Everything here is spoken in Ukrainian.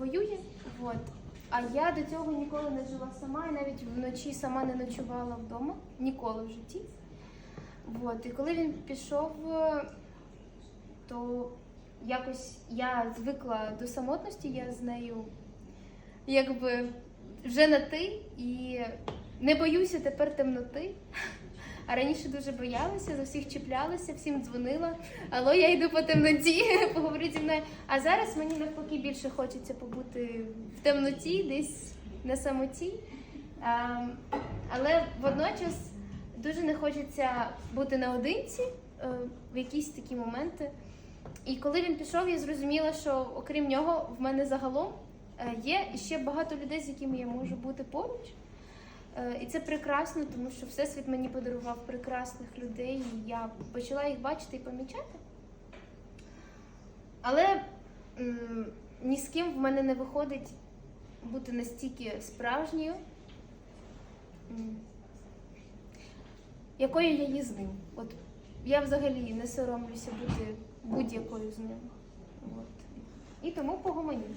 воює. От. А я до цього ніколи не жила сама і навіть вночі сама не ночувала вдома, ніколи в житті. От. І коли він пішов, е, то якось я звикла до самотності, я з нею якби вже на ти і не боюся тепер темноти. А раніше дуже боялася, за всіх чіплялася, всім дзвонила. Алло, я йду по темноті, поговоріть зі мною. А зараз мені навпаки більше хочеться побути в темноті, десь на самоті. А, але водночас дуже не хочеться бути наодинці е, в якісь такі моменти. І коли він пішов, я зрозуміла, що окрім нього в мене загалом е, є ще багато людей, з якими я можу бути поруч. Е, І це прекрасно, тому що Всесвіт мені подарував прекрасних людей, і я почала їх бачити і помічати. Але ні з ким в мене не виходить бути настільки справжньою, якою я є з ним. От я взагалі не соромлюся бути будь-якою з ним. От. І тому погомоніть.